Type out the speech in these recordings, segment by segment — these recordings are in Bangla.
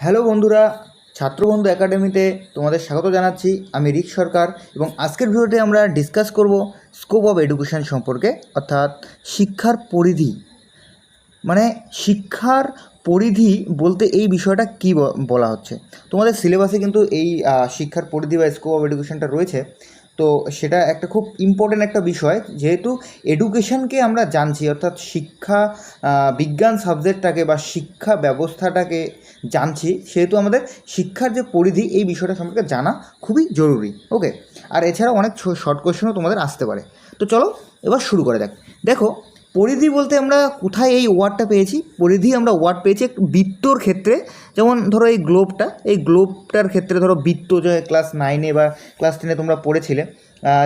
হ্যালো বন্ধুরা, ছাত্রবন্ধু একাডেমিতে তোমাদের স্বাগত জানাচ্ছি। আমি রিক সরকার এবং আজকের ভিডিওতে আমরা ডিসকাস করব স্কোপ অফ এডুকেশন সম্পর্কে, অর্থাৎ শিক্ষার পরিধি। মানে শিক্ষার পরিধি বলতে এই বিষয়টা কী বলা হচ্ছে? তোমাদের সিলেবাসে কিন্তু এই শিক্ষার পরিধি বা স্কোপ অফ এডুকেশনটা রয়েছে। তো সেটা একটা খুব ইম্পর্টেন্ট একটা বিষয়, যেহেতু এডুকেশনকে আমরা জানছি, অর্থাৎ শিক্ষা বিজ্ঞান সাবজেক্টটাকে বা শিক্ষা ব্যবস্থাটাকে জানছি, সেহেতু আমাদের শিক্ষার যে পরিধি, এই বিষয়টা সম্পর্কে জানা খুবই জরুরি ওকে আর এছাড়া অনেক শর্ট কোয়েশনও তোমাদের আসতে পারে। তো চলো, এবার শুরু করা যাক। দেখো, পরিধি বলতে আমরা কোথায় এই ওয়ার্ডটা পেয়েছি? পরিধি আমরা ওয়ার্ড পেয়েছি বৃত্তর ক্ষেত্রে যেমন ধরো এই গ্লোবটা এই গ্লোবটার ক্ষেত্রে ধরো বৃত্ত যে ক্লাস নাইনে বা ক্লাস টেনে তোমরা পড়েছিলে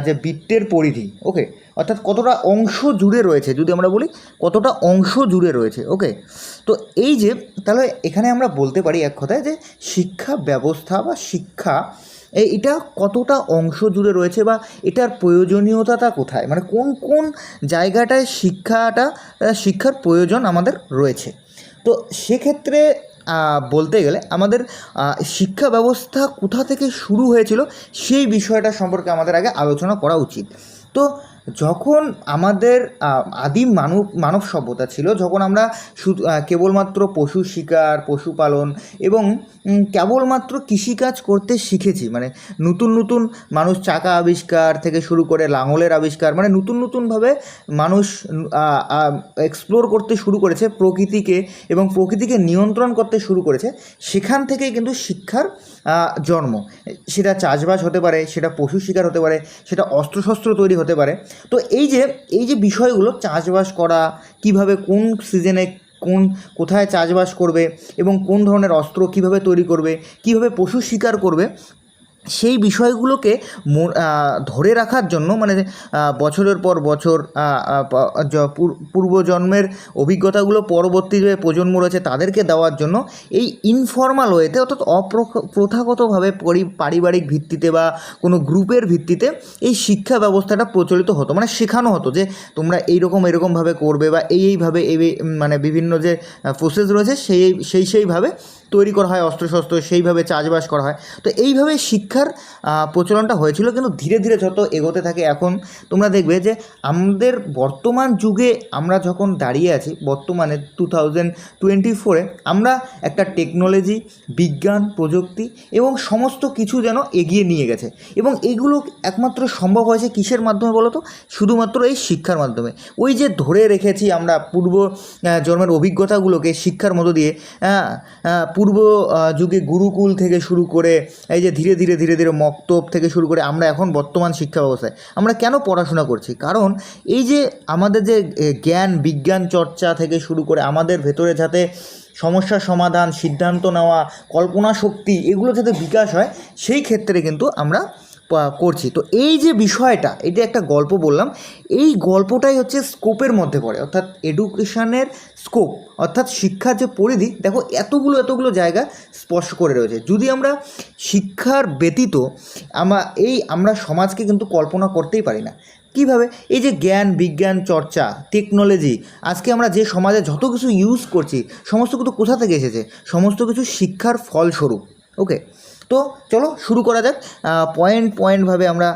যে বৃত্তের পরিধি ওকে অর্থাৎ কতটা অংশ জুড়ে রয়েছে, যদি আমরা বলি কতটা অংশ জুড়ে রয়েছে ওকে তো এই যে, তাহলে এখানে আমরা বলতে পারি এক কথায় যে শিক্ষা ব্যবস্থা বা শিক্ষা এটা কতটা অংশ জুড়ে রয়েছে বা এটার প্রয়োজনীয়তাটা কোথায়? মানে কোন কোন জায়গাটায় শিক্ষাটা শিক্ষার প্রয়োজন আমাদের রয়েছে? তো সেক্ষেত্রে বলতে গেলে আমাদের শিক্ষা ব্যবস্থা কোথা থেকে শুরু হয়েছিল সেই বিষয়টা সম্পর্কে আমাদের আগে আলোচনা করা উচিত। তো যখন আমাদের আদিম মানব মানব সভ্যতা ছিল, যখন আমরা শুধু কেবলমাত্র পশু শিকার, পশুপালন এবং কেবলমাত্র কৃষিকাজ করতে শিখেছি মানে নতুন নতুন মানুষ চাকা আবিষ্কার থেকে শুরু করে লাঙলের আবিষ্কার মানে নতুন, নতুনভাবে মানুষ এক্সপ্লোর করতে শুরু করেছে, প্রকৃতিকে এবং প্রকৃতিকে নিয়ন্ত্রণ করতে শুরু করেছে, সেখান থেকেই কিন্তু শিক্ষার জন্ম। সেটা চাষবাস হতে পারে, সেটা পশু শিকার হতে পারে, সেটা অস্ত্রশস্ত্র তৈরি হতে পারে। তো এই যে এই যে বিষয়গুলো চাষবাস করা, কীভাবে কোন সিজনে কোন, কোথায় চাষবাস করবে এবং কোন ধরনের অস্ত্র কীভাবে তৈরি করবে, কীভাবে পশু শিকার করবে সেই বিষয়গুলোকে ধরে রাখার জন্য মানে বছরের পর বছর পূর্বজন্মের অভিজ্ঞতাগুলো পরবর্তী যে প্রজন্ম রয়েছে তাদেরকে দেওয়ার জন্য এই ইনফর্মাল ওয়েতে অর্থাৎ অপ্রথাগতভাবে পরি, পারিবারিক ভিত্তিতে বা কোনো গ্রুপের ভিত্তিতে এই শিক্ষা ব্যবস্থাটা প্রচলিত হতো। মানে শেখানো হতো যে তোমরা এইরকম এরকমভাবে করবে বা এই এইভাবে এই এই- মানে বিভিন্ন যে প্রসেস রয়েছে সেই সেই, সেইভাবে তৈরি করা হয়, অস্ত্রশস্ত্র সেইভাবে চাষবাস করা হয়। তো এইভাবে শিক্ষার প্রচলনটা হয়েছিল, কিন্তু ধীরে ধীরে যত এগোতে থাকে, এখন তোমরা দেখবে যে আমাদের বর্তমান যুগে আমরা যখন দাঁড়িয়ে আছি, বর্তমানে টু থাউজেন্ড টোয়েন্টি ফোরে আমরা একটা টেকনোলজি বিজ্ঞান, প্রযুক্তি এবং সমস্ত কিছু যেন এগিয়ে নিয়ে গেছে। এবং এগুলো একমাত্র সম্ভব হয়েছে কিসের মাধ্যমে বলো তো? শুধুমাত্র এই শিক্ষার মাধ্যমে। ওই যে ধরে রেখেছি আমরা পূর্ব জন্মের অভিজ্ঞতাগুলোকে শিক্ষার মধ্য দিয়ে পূর্ব যুগে গুরুকুল থেকে শুরু করে, এই যে ধীরে ধীরে ধীরে ধীরে মক্তব থেকে শুরু করে আমরা এখন বর্তমান শিক্ষা ব্যবস্থায়। আমরা কেন পড়াশোনা করছি? কারণ এই যে আমাদের যে জ্ঞান, বিজ্ঞান চর্চা থেকে শুরু করে আমাদের ভেতরে যাতে সমস্যা সমাধান, সিদ্ধান্ত নেওয়া, কল্পনা শক্তি এগুলো যাতে বিকাশ হয়, সেই ক্ষেত্রে কিন্তু আমরা করছি। তো এই যে বিষয়টা, এটা একটা গল্প বললাম, এই গল্পটাই হচ্ছে স্কোপের মধ্যে পড়ে। অর্থাৎ এডুকেশনের স্কোপ অর্থাৎ শিক্ষার যে পরিধি, দেখো এতগুলো এতগুলো জায়গা স্পর্শ করে রয়েছে। যদি আমরা শিক্ষার ব্যতীত আমরা এই আমরা সমাজকে কিন্তু কল্পনা করতেই পারি না। কীভাবে? এই যে জ্ঞান, বিজ্ঞান, চর্চা টেকনোলজি আজকে আমরা যে সমাজে যত কিছু ইউজ করছি, সমস্ত কিছু কোথা থেকে এসেছে? সমস্ত কিছু শিক্ষার ফলস্বরূপ ওকে তো চলো শুরু করা যাক। পয়েন্ট পয়েন্টভাবে আমরা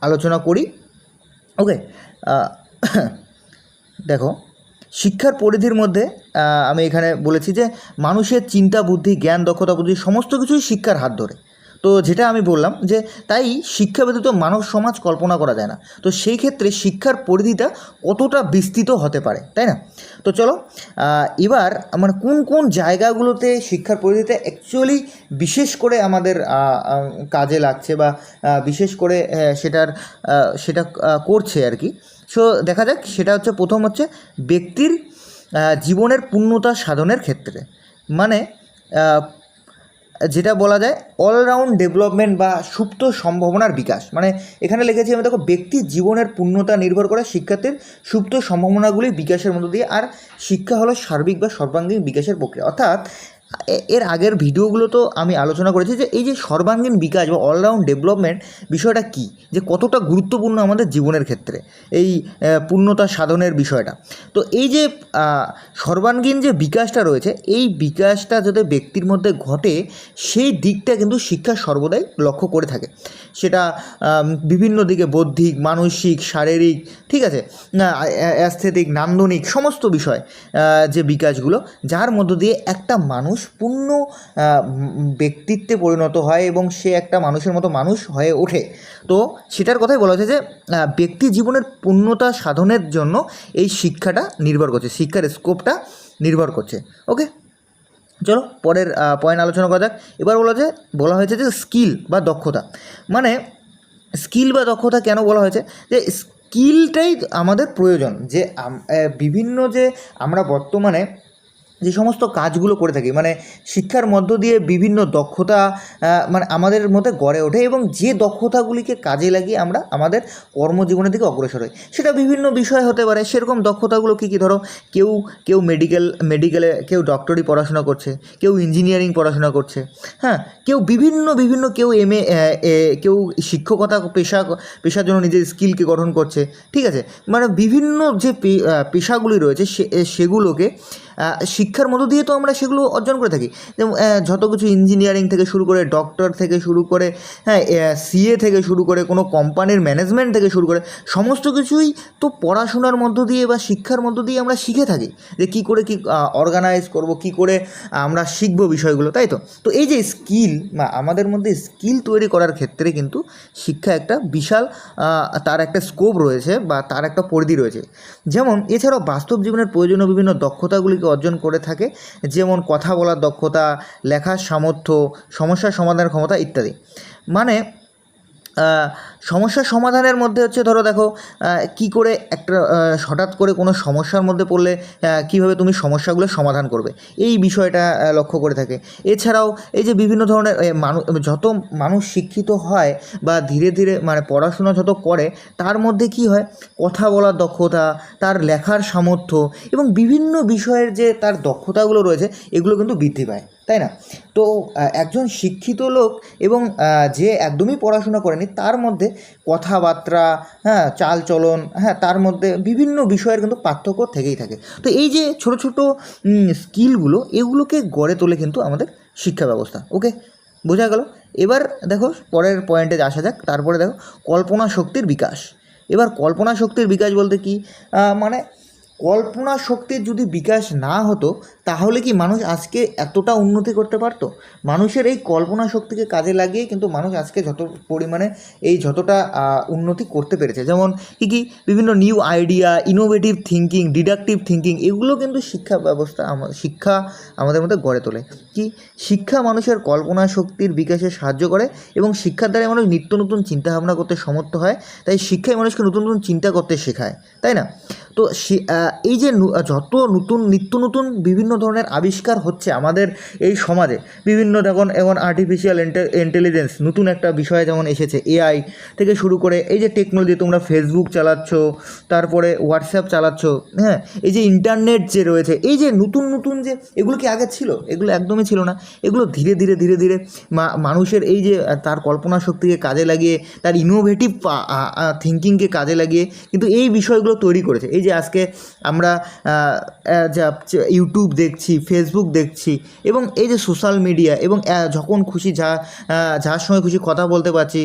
আলোচনা করি ওকে দেখো শিক্ষার পরিধির মধ্যে আমি এখানে বলেছি যে মানুষের চিন্তা বুদ্ধি, জ্ঞান, দক্ষতা বুদ্ধি সমস্ত কিছুই শিক্ষার হাত ধরে। তো যেটা আমি বললাম যে তাই শিক্ষা ব্যতীত মানব সমাজ কল্পনা করা যায় না। তো সেই ক্ষেত্রে শিক্ষার পরিধিটা কতটা বিস্তৃত হতে পারে, তাই না? তো চলো এবার মানে কোন কোন জায়গাগুলোতে শিক্ষার পরিধিতে অ্যাকচুয়ালি বিশেষ করে আমাদের কাজে লাগছে বা বিশেষ করে সেটার সেটা করছে আর কি। সো দেখা যাক, সেটা হচ্ছে প্রথম হচ্ছে ব্যক্তির জীবনের পূর্ণতা সাধনের ক্ষেত্রে। মানে যেটা বলা যায় অলরাউন্ড ডেভেলপমেন্ট বা সুপ্ত সম্ভাবনার বিকাশ। মানে এখানে লিখেছি আমি দেখো ব্যক্তির জীবনের পূর্ণতা নির্ভর করে শিক্ষার্থীর সুপ্ত সম্ভাবনাগুলি বিকাশের মধ্য দিয়ে, আর শিক্ষা হলো সার্বিক বা সর্বাঙ্গীন বিকাশের প্রক্রিয়া। অর্থাৎ এর আগের ভিডিওগুলো তো আমি আলোচনা করেছি যে এই যে সর্বাঙ্গীন বিকাশ বা অলরাউন্ড ডেভেলপমেন্ট বিষয়টা কি? যে কতটা গুরুত্বপূর্ণ আমাদের জীবনের ক্ষেত্রে এই পূর্ণতা সাধনের বিষয়টা। তো এই যে সর্বাঙ্গীন যে বিকাশটা রয়েছে, এই বিকাশটা যাতে ব্যক্তির মধ্যে ঘটে, সেই দিকটা কিন্তু শিক্ষা সর্বদাই লক্ষ্য করে থাকে। সেটা বিভিন্ন দিকে বৌদ্ধিক, মানসিক, শারীরিক, ঠিক আছে? অ্যাস্থেটিক নান্দনিক, সমস্ত বিষয় যে বিকাশগুলো, যার মধ্য দিয়ে একটা মানুষ পূর্ণ ব্যক্তিত্বে পরিণত হয় এবং সে একটা মানুষের মতো মানুষ হয়ে ওঠে। তো সেটার কথাই বলা হয়েছে যে ব্যক্তি জীবনের পূর্ণতা সাধনের জন্য এই শিক্ষাটা নির্ভর করছে, শিক্ষার স্কোপটা নির্ভর করছে। ওকে? চলো, পরের পয়েন্ট আলোচনা করা যাক। এবার বলা যে বলা হয়েছে যে স্কিল বা দক্ষতা। মানে স্কিল বা দক্ষতা কেন বলা হয়েছে? যে স্কিলটাই আমাদের প্রয়োজন। যে বিভিন্ন যে আমরা বর্তমানে যে সমস্ত কাজগুলো করে থাকি মানে শিক্ষার মধ্য দিয়ে বিভিন্ন দক্ষতা মানে আমাদের মধ্যে গড়ে ওঠে এবং যে দক্ষতাগুলিকে কাজে লাগিয়ে আমরা আমাদের কর্মজীবনের দিকে অগ্রসর হই। সেটা বিভিন্ন বিষয় হতে পারে, সেরকম দক্ষতাগুলো কী কী? ধরো, কেউ কেউ মেডিকেল মেডিকেলে কেউ ডক্টরি পড়াশোনা করছে, কেউ ইঞ্জিনিয়ারিং পড়াশোনা করছে হ্যাঁ? কেউ বিভিন্ন বিভিন্ন কেউ এম এ কেউ শিক্ষকতা, পেশা, পেশার জন্য নিজের স্কিলকে গঠন করছে, ঠিক আছে? মানে বিভিন্ন যে পেশাগুলি রয়েছে সে সেগুলোকে শিক্ষার মধ্য দিয়ে তো আমরা সেগুলো অর্জন করে থাকি। যেমন যত কিছু ইঞ্জিনিয়ারিং থেকে শুরু করে ডক্টর থেকে শুরু করে হ্যাঁ সিএ থেকে শুরু করে, কোনো কোম্পানির ম্যানেজমেন্ট থেকে শুরু করে, সমস্ত কিছুই তো পড়াশোনার মধ্য দিয়ে বা শিক্ষার মধ্য দিয়ে আমরা শিখে থাকি। যে কী করে কী অর্গানাইজ করব, কী করে আমরা শিখব বিষয়গুলো, তাই তো? তো এই যে স্কিল বা আমাদের মধ্যে স্কিল তৈরি করার ক্ষেত্রে কিন্তু শিক্ষা একটা বিশাল তার একটা স্কোপ রয়েছে বা তার একটা পরিধি রয়েছে। যেমন, এছাড়াও বাস্তব জীবনের প্রয়োজনীয় বিভিন্ন দক্ষতাগুলিকে অর্জন করে থাকে যেমন কথা বলার দক্ষতা লেখার সামর্থ্য সমস্যা সমাধানের ক্ষমতা ইত্যাদি। মানে সমস্যা সমাধানের মধ্যে হচ্ছে, ধরো দেখো কি করে একটা হঠাৎ করে কোনো সমস্যার মধ্যে পড়লে কীভাবে তুমি সমস্যাগুলো সমাধান করবে? এই বিষয়টা লক্ষ্য করে থাকে। এছাড়াও এই যে বিভিন্ন ধরনের মানুষ যত মানুষ শিক্ষিত হয় বা ধীরে ধীরে মানে পড়াশোনা যত করে, তার মধ্যে কি হয়? কথা বলার দক্ষতা, তার লেখার সামর্থ্য এবং বিভিন্ন বিষয়ের যে তার দক্ষতাগুলো রয়েছে, এগুলো কিন্তু বৃদ্ধি পায়। তাই না? তো একজন শিক্ষিত লোক এবং যে একদমই পড়াশোনা করেনি, তার মধ্যে কথাবার্তা হ্যাঁ চালচলন হ্যাঁ তার মধ্যে বিভিন্ন বিষয়ের কিন্তু পার্থক্য থেকেই থাকে। তো এই যে ছোট ছোট স্কিলগুলো, এগুলোকে গড়ে তোলে কিন্তু আমাদের শিক্ষা ব্যবস্থা, ওকে? বোঝা গেল? এবার দেখো, পরের পয়েন্টে আসা যাক, তারপরে দেখো, কল্পনা শক্তির বিকাশ। এবার কল্পনা শক্তির বিকাশ বলতে কি? মানে কল্পনা শক্তির যদি বিকাশ না হতো, তাহলে কি মানুষ আজকে এতটা উন্নতি করতে পারতো? মানুষের এই কল্পনা শক্তিকে কাজে লাগিয়ে কিন্তু মানুষ আজকে যত পরিমাণে এই যতটা উন্নতি করতে পেরেছে। যেমন কি কি? বিভিন্ন new idea innovative thinking deductive thinking এগুলো কিন্তু শিক্ষা ব্যবস্থা শিক্ষা আমাদের মধ্যে গড়ে তোলে। কি? শিক্ষা মানুষের কল্পনা শক্তির বিকাশে সাহায্য করে এবং শিক্ষার দ্বারা মানুষ নিত্য নতুন চিন্তাভাবনা করতে সমর্থ হয়। তাই শিক্ষাই মানুষকে নতুন নতুন চিন্তা করতে শেখায়। তাই না? তো এই যে যত নতুন, নিত্য নতুন বিভিন্ন ধরনের আবিষ্কার হচ্ছে আমাদের এই সমাজে, বিভিন্ন যখন এখন আর্টিফিশিয়াল ইন্টেলিজেন্স নতুন একটা বিষয় যেমন এসেছে এআই থেকে শুরু করে এই যে টেকনোলজি তোমরা ফেসবুক চালাচ্ছ, তারপরে হোয়াটসঅ্যাপ চালাচ্ছ হ্যাঁ এই যে ইন্টারনেট যে রয়েছে, এই যে নতুন নতুন যে, এগুলো কি আগে ছিল? এগুলো একদমই ছিল না। এগুলো ধীরে ধীরে ধীরে ধীরে মানুষের এই যে তার কল্পনা শক্তিকে কাজে লাগিয়ে, তার ইনোভেটিভ থিঙ্কিংকে কাজে লাগিয়ে কিন্তু এই বিষয়গুলো তৈরি করেছে। এই যে আজকে আমরা যা ইউটিউব দেখছি ফেসবুক দেখছি, এবং এই যে সোশ্যাল মিডিয়া এবং যখন খুশি যা যার সঙ্গে খুশি কথা বলতে পারছি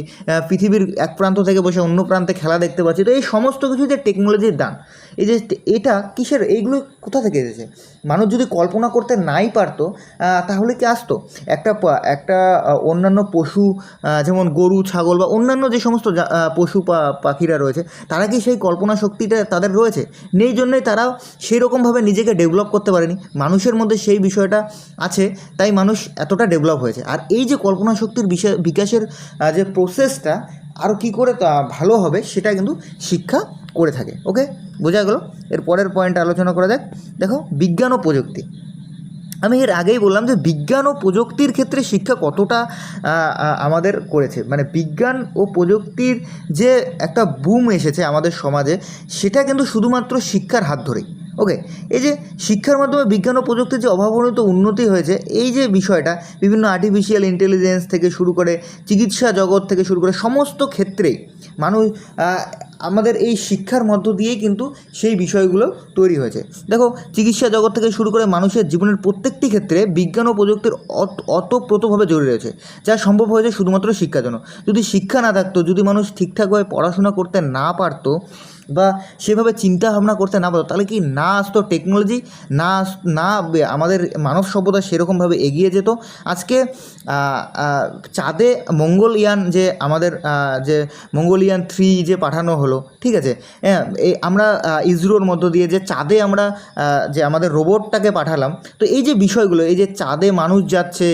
পৃথিবীর এক প্রান্ত থেকে বসে অন্য প্রান্তে খেলা দেখতে পাচ্ছি তো এই সমস্ত কিছু যে টেকনোলজির দান এই যে এটা কিসের, এইগুলো কোথা থেকে এসেছে? মানুষ যদি কল্পনা করতে নাই পারতো তাহলে কি আসতো? একটা একটা অন্যান্য পশু যেমন গরু, ছাগল বা অন্যান্য যে সমস্ত পশু পাখিরা রয়েছে, তারা কি সেই কল্পনা শক্তিটা তাদের রয়েছে? নেই জন্যই তারাও সেই রকমভাবে নিজেকে ডেভেলপ করতে পারেনি। মানুষের মধ্যে সেই বিষয়টা আছে, তাই মানুষ এতটা ডেভেলপ হয়েছে। আর এই যে কল্পনা শক্তির বিষয়, বিকাশের যে প্রসেসটা আরও কী করে তা ভালো হবে সেটা কিন্তু শিক্ষা করে থাকে। ওকে বোঝা গেল? এর পরের পয়েন্ট আলোচনা করা যাক। দেখো, বিজ্ঞান ও প্রযুক্তি। আমি এর আগেই বললাম যে বিজ্ঞান ও প্রযুক্তির ক্ষেত্রে শিক্ষা কতটা আমাদের করেছে। মানে বিজ্ঞান ও প্রযুক্তির যে একটা বুম এসেছে আমাদের সমাজে, সেটা কিন্তু শুধুমাত্র শিক্ষার হাত ধরেই। ওকে এই যে শিক্ষার মাধ্যমে বিজ্ঞান ও প্রযুক্তির যে অভাবনীত উন্নতি হয়েছে, এই যে বিষয়টা, বিভিন্ন আর্টিফিশিয়াল ইন্টেলিজেন্স থেকে শুরু করে চিকিৎসা জগৎ থেকে শুরু করে সমস্ত ক্ষেত্রেই মানুষ আমাদের এই শিক্ষার মধ্য দিয়েই কিন্তু সেই বিষয়গুলো তৈরি হয়েছে। দেখো, চিকিৎসা জগৎ থেকে শুরু করে মানুষের জীবনের প্রত্যেকটি ক্ষেত্রে বিজ্ঞান ও প্রযুক্তির অত- অতপ্রতভাবে জড়িয়ে রয়েছে, যা সম্ভব হয়েছে শুধুমাত্র শিক্ষার জন্য। যদি শিক্ষা না থাকতো, যদি মানুষ ঠিকঠাকভাবে পড়াশোনা করতে না পারতো বা সেভাবে চিন্তা ভাবনা করতে না পারতো তাহলে কি না আসতো টেকনোলজি না না আমাদের মানব সভ্যতা সেরকমভাবে এগিয়ে যেত? আজকে চাঁদে মঙ্গলয়ান যে আমাদের যে মঙ্গলিয়ান থ্রি যে পাঠানো হলো, ঠিক আছে? হ্যাঁ আমরা ইসরোর মধ্য দিয়ে যে চাঁদে আমরা যে আমাদের রোবটটাকে পাঠালাম, তো এই যে বিষয়গুলো, এই যে চাঁদে মানুষ যাচ্ছে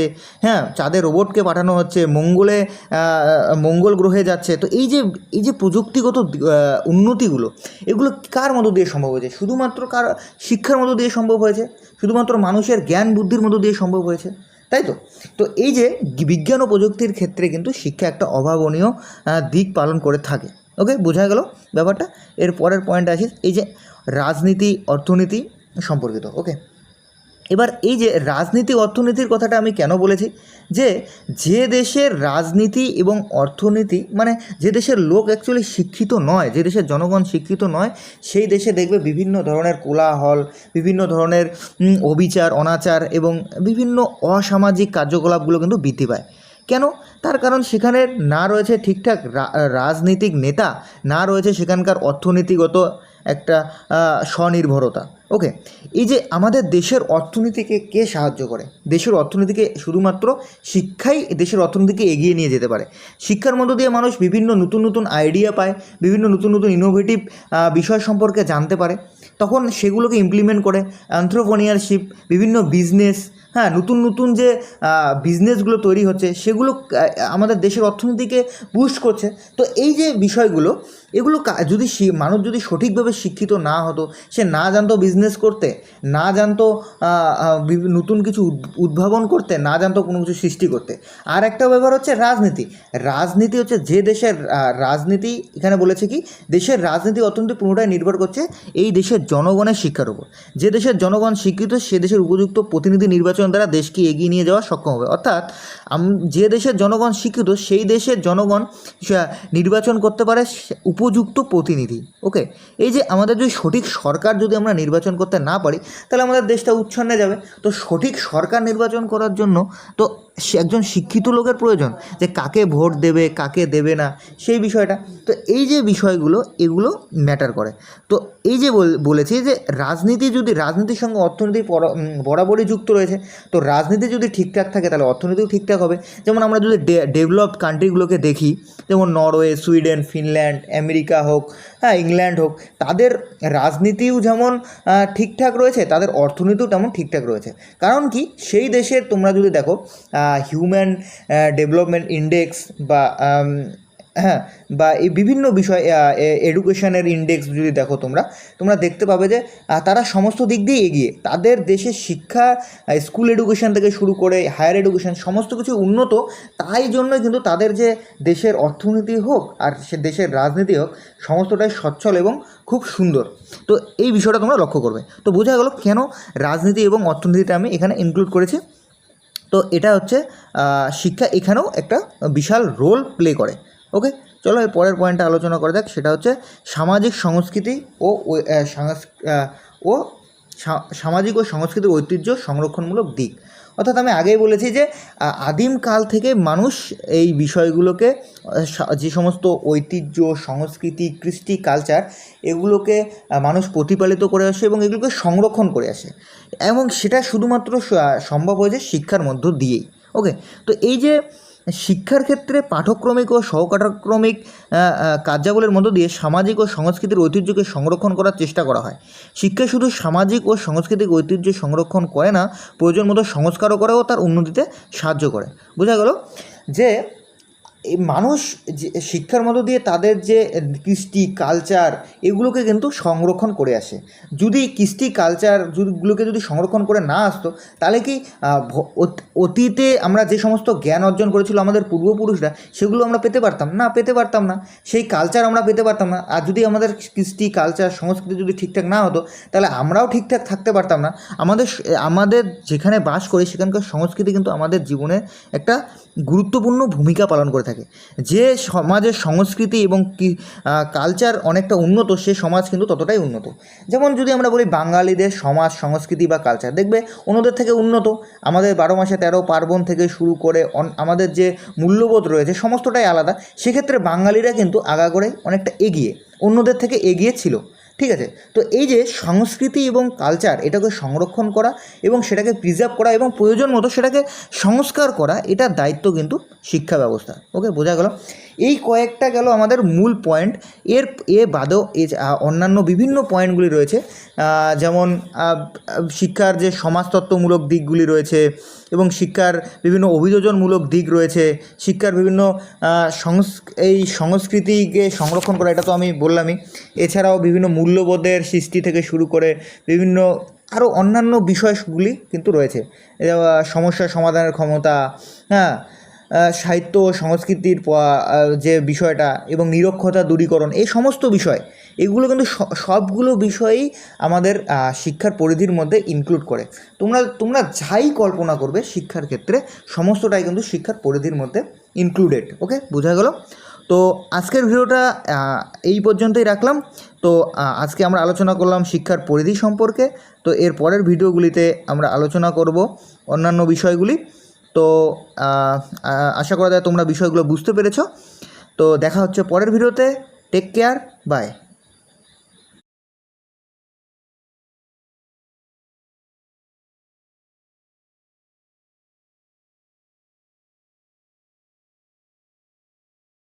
হ্যাঁ চাঁদে রোবটকে পাঠানো হচ্ছে, মঙ্গলে মঙ্গল গ্রহে যাচ্ছে, তো এই যে এই যে প্রযুক্তিগত উন্নতিগুলো এগুলো। কার মতো দিয়ে সম্ভব হয়েছে? শুধুমাত্র কার শিক্ষার মতো দিয়ে সম্ভব হয়েছে? শুধুমাত্র মানুষের জ্ঞান, বুদ্ধির মতো দিয়ে সম্ভব হয়েছে? তাই তো? তো এই যে বিজ্ঞান ও প্রযুক্তির ক্ষেত্রে কিন্তু শিক্ষা একটা অভাবনীয় দিক পালন করে থাকে। ওকে বোঝা গেল ব্যাপারটা? এর পরের পয়েন্ট আছে এই যে রাজনীতি, অর্থনীতি সম্পর্কিত। ওকে এবার এই যে রাজনীতি অর্থনীতির কথাটা আমি কেন বলেছি? যে যে দেশের রাজনীতি এবং অর্থনীতি মানে যে দেশের লোক অ্যাকচুয়ালি শিক্ষিত নয়, যে দেশের জনগণ শিক্ষিত নয়, সেই দেশে দেখবে বিভিন্ন ধরনের কোলাহল, বিভিন্ন ধরনের অবিচার, অনাচার এবং বিভিন্ন অসামাজিক কার্যকলাপগুলো কিন্তু বৃদ্ধি পায়। কেন? তার কারণ সেখানে না রয়েছে ঠিকঠাক রাজনৈতিক নেতা, না রয়েছে সেখানকার অর্থনীতিগত একটা স্বনির্ভরতা। ওকে, এই যে আমাদের দেশের অর্থনীতিকে কে সাহায্য করে? দেশের অর্থনীতিকে শুধুমাত্র শিক্ষাই দেশের অর্থনীতিকে এগিয়ে নিয়ে যেতে পারে। শিক্ষার মধ্য দিয়ে মানুষ বিভিন্ন নতুন নতুন আইডিয়া পায়, বিভিন্ন নতুন নতুন ইনোভেটিভ বিষয় সম্পর্কে জানতে পারে। তখন সেগুলোকে ইমপ্লিমেন্ট করে অ্যান্থ্রোপনিয়ারশিপ বিভিন্ন বিজনেস হ্যাঁ নতুন নতুন যে বিজনেসগুলো তৈরি হচ্ছে, সেগুলো আমাদের দেশের অর্থনীতিকে বুস্ট করছে। তো এই যে বিষয়গুলো এগুলো যদি মানুষ যদি সঠিকভাবে শিক্ষিত না হতো, সে না জানতো বিজনেস করতে, না জানতো নতুন কিছু উদ- উদ্ভাবন করতে, না জানতো কোনো কিছু সৃষ্টি করতে। আর একটা ব্যাপার হচ্ছে রাজনীতি। রাজনীতি হচ্ছে যে দেশের রাজনীতি, এখানে বলেছে কি, দেশের রাজনীতি অর্থনীতি পুরোটাই নির্ভর করছে এই দেশের জনগণের শিক্ষার উপর। যে দেশের জনগণ শিক্ষিত, সে দেশের উপযুক্ত প্রতিনিধি নির্বাচন দ্বারা দেশকে এগিয়ে নিয়ে যাওয়া সক্ষম হবে। অর্থাৎ যে দেশের জনগণ শিক্ষিত, সেই দেশের জনগণ নির্বাচন করতে পারে উপযুক্ত প্রতিনিধি ওকে এই যে আমাদের যদি সঠিক সরকার যদি আমরা নির্বাচন করতে না পারি, তাহলে আমাদের দেশটা উচ্ছন্নে যাবে। তো সঠিক সরকার নির্বাচন করার জন্য, তো একজন শিক্ষিত লোকের প্রয়োজন যে কাকে ভোট দেবে, কাকে দেবে না, সেই বিষয়টা। তো এই যে বিষয়গুলো, এগুলো ম্যাটার করে। তো এই যে বল- বলেছি যে রাজনীতি যদি, রাজনীতির সঙ্গে অর্থনীতি বরাবরই যুক্ত রয়েছে, তো রাজনীতি যদি ঠিকঠাক থাকে, তাহলে অর্থনীতিও ঠিকঠাক হবে। যেমন আমরা যদি ডেভেলপড কান্ট্রিগুলোকে দেখি, যেমন নরওয়ে, সুইডেন, ফিনল্যান্ড, আমেরিকা হোক হ্যাঁ ইংল্যান্ড হোক, তাদের রাজনীতিও যেমন ঠিকঠাক রয়েছে, তাদের অর্থনীতিও তেমন ঠিকঠাক রয়েছে। কারণ কি? সেই দেশের তোমরা যদি দেখো হিউম্যান ডেভেলপমেন্ট ইন্ডেক্স বা হ্যাঁ বা এই বিভিন্ন বিষয় এডুকেশনের ইন্ডেক্স যদি দেখো তোমরা তোমরা দেখতে পাবে যে তারা সমস্ত দিক দিয়ে এগিয়ে। তাদের দেশের শিক্ষা স্কুল এডুকেশন থেকে শুরু করে হায়ার এডুকেশন সমস্ত কিছু উন্নত, তাই জন্য কিন্তু তাদের যে দেশের অর্থনীতি হোক আর সে দেশের রাজনীতি হোক, সমস্তটাই সচ্ছল এবং খুব সুন্দর। তো এই বিষয়টা তোমরা লক্ষ্য করবে। তো বোঝা গেল কেন রাজনীতি এবং অর্থনীতিটা আমি এখানে ইনক্লুড করেছি। তো এটা হচ্ছে শিক্ষা এখানেও একটা বিশাল রোল প্লে করে। ওকে চলো এর পরের পয়েন্টটা আলোচনা করা যাক সেটা হচ্ছে সামাজিক সংস্কৃতি ও ও সামাজিক ও সাংস্কৃতিক ঐতিহ্য সংরক্ষণমূলক দিক। অর্থাৎ আমি আগেই বলেছি যে আহ, আদিম কাল থেকে মানুষ এই বিষয়গুলোকে যে সমস্ত ঐতিহ্য সংস্কৃতি কৃষ্টি কালচার এগুলোকে মানুষ প্রতিপালিত করে আসে এবং এগুলোকে সংরক্ষণ করে আসে। এবং সেটা শুধুমাত্র সম্ভব হয়েছে শিক্ষার মধ্য দিয়েই। ওকে তো এই যে শিক্ষার ক্ষেত্রে পাঠক্রমিক ও সহকাঠক্রমিক কার্যাবলীর মধ্য দিয়ে সামাজিক ও সংস্কৃতির ঐতিহ্যকে সংরক্ষণ করার চেষ্টা করা হয়। শিক্ষা শুধু সামাজিক ও সাংস্কৃতিক ঐতিহ্য সংরক্ষণ করে না, প্রয়োজন মতো সংস্কারও করে ও তার উন্নতিতে সাহায্য করে। বোঝা গেল যে এই মানুষ যে, শিক্ষার মধ্য দিয়ে তাদের যে কৃষ্টি কালচার এগুলোকে কিন্তু সংরক্ষণ করে আসে। যদি কৃষ্টি কালচার গুলোকে যদি সংরক্ষণ করে না আসতো, তাহলে কি অতীতে আমরা যে সমস্ত জ্ঞান অর্জন করেছিল আমাদের পূর্বপুরুষরা, সেগুলো আমরা পেতে পারতাম? না, পেতে পারতাম না। সেই কালচার আমরা পেতে পারতাম না। আর যদি আমাদের কৃষ্টি কালচার সংস্কৃতি যদি ঠিকঠাক না হতো, তাহলে আমরাও ঠিকঠাক থাকতে পারতাম না। আমাদের আমাদের যেখানে বাস করি, সেখানকার সংস্কৃতি কিন্তু আমাদের জীবনে একটা গুরুত্বপূর্ণ ভূমিকা পালন করে থাকে। যে সমাজের সংস্কৃতি এবং কি কালচার অনেকটা উন্নত, সে সমাজ কিন্তু ততটাই উন্নত। যেমন যদি আমরা বলি বাঙালিদের সমাজ, সংস্কৃতি বা কালচার দেখবে অন্যদের থেকে উন্নত। আমাদের বারো মাসে তেরো পার্বণ থেকে শুরু করে আমাদের যে মূল্যবোধ রয়েছে, সমস্তটাই আলাদা। সেক্ষেত্রে বাঙালিরা কিন্তু আগাগোড়ে অনেকটা এগিয়ে, অন্যদের থেকে এগিয়ে ছিল। ঠিক আছে? তো এই যে সংস্কৃতি এবং কালচার এটাকে সংরক্ষণ করা এবং সেটাকে প্রিজার্ভ করা এবং প্রয়োজন মতো সেটাকে সংস্কার করা, এটার দায়িত্ব কিন্তু শিক্ষা ব্যবস্থা। ওকে বোঝা গেল? এই কয়েকটা গেল আমাদের মূল পয়েন্ট এর, এ বাদেও অন্যান্য বিভিন্ন পয়েন্টগুলি রয়েছে। যেমন শিক্ষার যে সমাজতত্ত্বমূলক দিকগুলি রয়েছে এবং শিক্ষার বিভিন্ন অভিযোজনমূলক দিক রয়েছে। শিক্ষার বিভিন্ন সংস, এই সংস্কৃতিকে সংরক্ষণ করা, এটা তো আমি বললামই। এছাড়াও বিভিন্ন মূল্যবোধের সৃষ্টি থেকে শুরু করে বিভিন্ন আরও অন্যান্য বিষয়গুলি কিন্তু রয়েছে। সমস্যা সমাধানের ক্ষমতা হ্যাঁ সাহিত্য ও সংস্কৃতির যে বিষয়টা এবং নিরক্ষতা দূরীকরণ, এই সমস্ত বিষয় এগুলো কিন্তু সবগুলো বিষয়ই আমাদের শিক্ষার পরিধির মধ্যে ইনক্লুড করে। তোমরা তোমরা যাই কল্পনা করবে শিক্ষার ক্ষেত্রে, সমস্তটাই কিন্তু শিক্ষার পরিধির মধ্যে ইনক্লুডেড ওকে বোঝা গেল? তো আজকের ভিডিওটা এই পর্যন্তই রাখলাম। তো আজকে আমরা আলোচনা করলাম শিক্ষার পরিধি সম্পর্কে। তো এর পরের ভিডিওগুলিতে আমরা আলোচনা করব অন্যান্য বিষয়গুলি। তো আশা করা যায় তোমরা বিষয়গুলো বুঝতে পেরেছ। তো দেখা হচ্ছে পরের ভিডিওতে। Take care bye